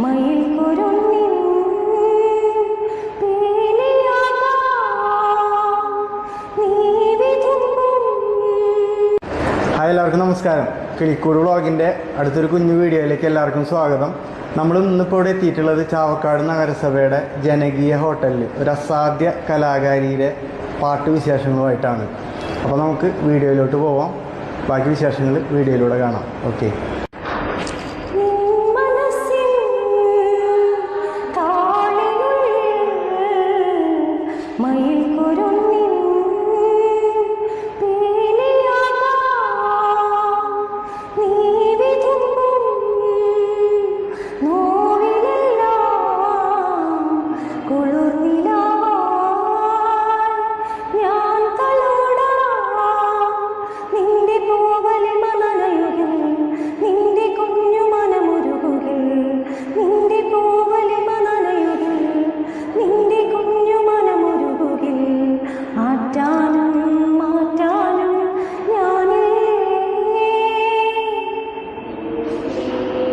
Hi എല്ലാവർക്കും നമസ്കാരം. കിളിക്കൂട് വ്ളോഗിന്റെ അടുത്തൊരു കുഞ്ഞു വീഡിയോയിലേക്ക് എല്ലാവർക്കും സ്വാഗതം. നമ്മൾ ഇന്നിപ്പോൾ ഇവിടെ എത്തിയിട്ടുള്ളത് ചാവക്കാട് നഗരസഭയുടെ ജനകീയ ഹോട്ടലിൽ ഒരു അസാധ്യ കലാകാരിയുടെ പാട്ട് വിശേഷങ്ങളുമായിട്ടാണ്. അപ്പോൾ നമുക്ക് വീഡിയോയിലോട്ട് പോവാം. ബാക്കി വിശേഷങ്ങൾ വീഡിയോയിലൂടെ കാണാം. ഓക്കെ കുളിർനില